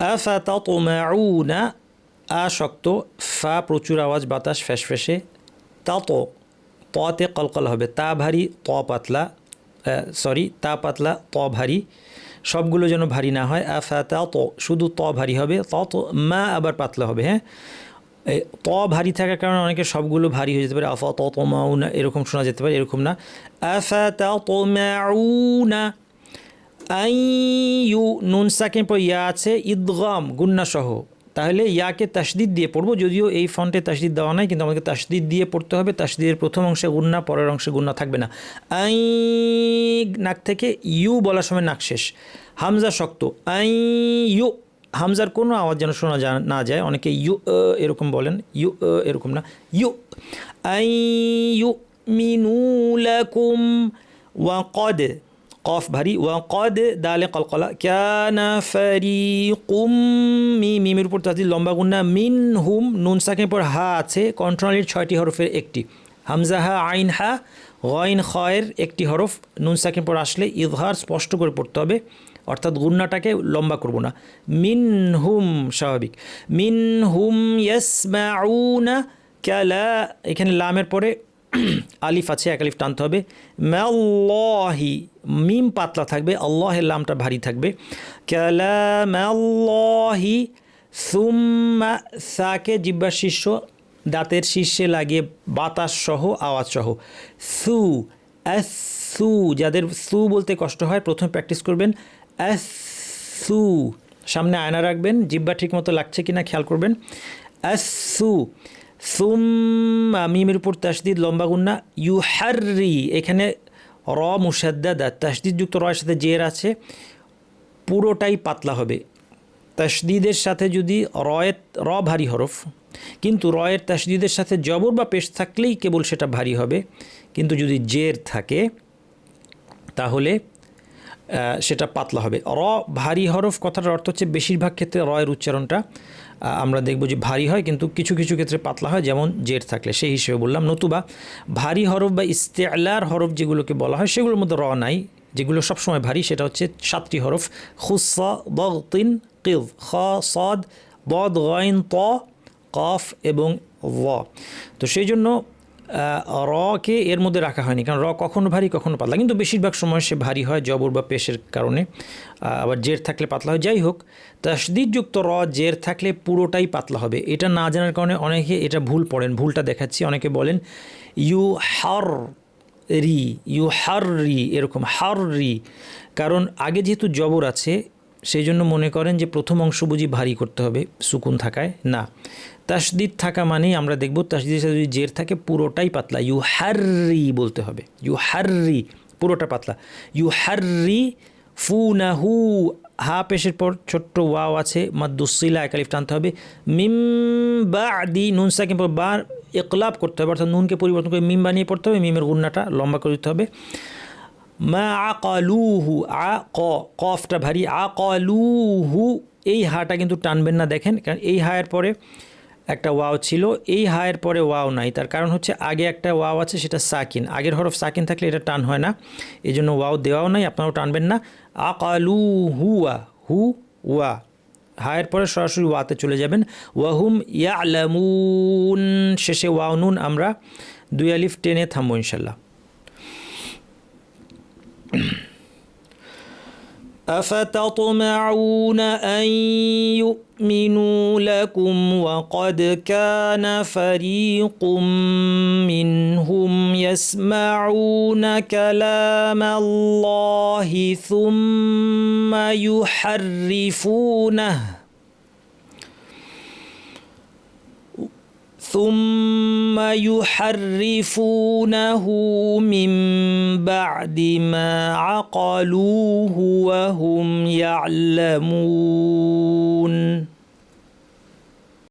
আফা আ শক্ত ফা প্রচুর আওয়াজ, বাতাস ফ্যাসফ্যাসে তাত, ততে কলকল হবে, তা ভারী, ত পাতলা সরি তা পাতলা, ত ভারী, সবগুলো যেন ভারী না হয়। আফা তা ত শুধু ত ভারী হবে ত তো মা আবার পাতলা হবে হ্যাঁ? ত ভারী থাকার কারণে অনেকে সবগুলো ভারী হয়ে যেতে পারে। আফা ত তো মাউনা এরকম শোনা যেতে পারে, এরকম না। আফা তা তো মাউনা আই ইউ নুন সাকিন পর ইয়া আছে, ইদগম গুন্না সহ তাহলে ইয়াকে তাসদিদ দিয়ে পড়ব, যদিও এই ফন্টে তাসদিদ দেওয়া নাই, কিন্তু আমাকে তাসদিদ দিয়ে পড়তে হবে। তাসদিদের প্রথম অংশে গুন্না, পরের অংশে গুন্না থাকবে না। আই নাক থেকে ইউ বলার সময় নাক শেষ। হামজা শক্ত। আই ইউ, হামজার কোনো আওয়াজ যেন শোনা যা, না যায়। অনেকে ইউ এরকম বলেন। ইউ এরকম না। ইউ, আই ইউ মিনুলাকুম ওয়াকদ কফ ভারী ওয়াকদ দালে কলকলা ক্যানা ফারিকুম মি মিমের উপর তাদের লম্বা গুন্না মিন হুম নুন সাকের পর হা আছে কন্ট্রোলের ছয়টি হরফের একটি। হামজা হা আইন হা গইন খয়ের একটি হরফ নুন সাকের পর আসলে ইজহার স্পষ্ট করে পড়তে হবে। অর্থাৎ গুন্নাটাকে লম্বা করব না। মিন হুম স্বাভাবিক। মিন হুম ইয়াসমাউনা ক্যালা এখানে লামের পরে আলিফ আছে, এক আলিফ টানতে হবে। ম্যাল্লাহি মিম পাতলা থাকবে, আল্লাহের লামটা ভারী থাকবে। ক্যালাম্যাল্লাহি সুম্মা, সাকে, জিব্বার শীর্ষ, দাঁতের শীর্ষে লাগিয়ে বাতাস সহ, আওয়াজ সহ। সু এস সু যাদের সু বলতে কষ্ট হয়, প্রথমে প্র্যাকটিস করবেন। এস সু সামনে আয়না রাখবেন, জিব্বা ঠিক মতো লাগছে কিনা খেয়াল করবেন। এস সু সুম মিমের উপর তাসদিদ লম্বা গুন্না ইউ হার্রি এখানে র মুসাদ্দাদা তাসদিদযুক্ত রয়ের সাথে জের আছে, পুরোটাই পাতলা হবে। তাসদিদের সাথে যদি রয়ের, র ভারী হরফ, কিন্তু রয়ের তাসদিদের সাথে জবর বা পেশ থাকলেই কেবল সেটা ভারী হবে, কিন্তু যদি জের থাকে, তাহলে সেটা পাতলা হবে। র, ভারী হরফ কথাটার অর্থ হচ্ছে বেশিরভাগ ক্ষেত্রে রয়ের উচ্চারণটা আমরা দেখব যে ভারী হয় কিন্তু কিছু কিছু ক্ষেত্রে পাতলা হয়, যেমন জের থাকলে, সেই হিসেবে বললাম। নতুবা ভারী হরফ বা ইস্তেলার হরফ যেগুলোকে বলা হয়, সেগুলোর মধ্যে র নাই, যেগুলো সবসময় ভারী, সেটা হচ্ছে সাতটি হরফ। খুসা বগতিন কিল খ, সদ, বদ, গইন, ত, কফ এবং ল তো সেই জন্য রকে এর মধ্যে রাখা হয়নি। কারণ র কখনো ভারী, কখনো পাতলা। কিন্তু বেশিরভাগ সময় সে ভারী হয় জবর বা পেশের কারণে। আবার জের থাকলে পাতলা হয়। যাই হোক, তাসদিদযুক্ত র জের থাকলে পুরোটাই পাতলা হবে। এটা না জানার কারণে অনেকে এটা ভুল পড়েন, ভুলটা দেখাচ্ছি। অনেকে বলেন, ইউ হার রি, ইউ হার রি, এরকম, হার রি। কারণ আগে যেহেতু জবর আছে সেই জন্য মনে করেন যে প্রথম অংশ বুঝি ভারী করতে হবে, সুকুন থাকায়। না, তাসদিদ থাকা মানেই আমরা দেখব তাসদিদের সাথে যদি জের থাকে পুরোটাই পাতলা। ইউ হার্রি বলতে হবে। ইউ হার্রি পুরোটা পাতলা। ইউ হার্রি ফু না হু হা পেশের পর ছোট্ট ওয়াও আছে মাদ্দুসিলা একালিফ টানতে হবে। মিম বা আদি নুন সাকিম পর বা একলাপ করতে হবে, অর্থাৎ নুনকে পরিবর্তন করে মিম বানিয়ে পড়তে হবে, মিমের গুন্নাটা লম্বা করে দিতে হবে। মা আকালুহু, আ, ক, কফটা ভারী, আকালুহু। এই হাটা কিন্তু টানবেন না, দেখেন, কারণ এই হায়ের পরে একটা ওয়াও ছিল, এই হায়ের পরে ওয়াও নাই। তার কারণ হচ্ছে আগে একটা ওয়াও আছে, সেটা সাকিন। আগের হরফ সাকিন থাকলে এটা টান হয় না এই জন্য ওয়াও দেওয়াও নাই, আপনারাও টানবেন না। আকালু হুয়া হু, ওয়া। হায়ের পরে সরাসরি ওয়াতে চলে যাবেন। ওয়াহুম ইয়ালামুন। শেষে ওয়াও নুন, আমরা দুই আলিফ টেনে থামবো, ইনশাল্লাহ। أفتطمعون أن يؤمنوا لكم وقد كان فريق منهم يسمعون كلام الله ثم يحرفونه. ثم يحرفونه من بعد ما عقلوه وهم يعلمون.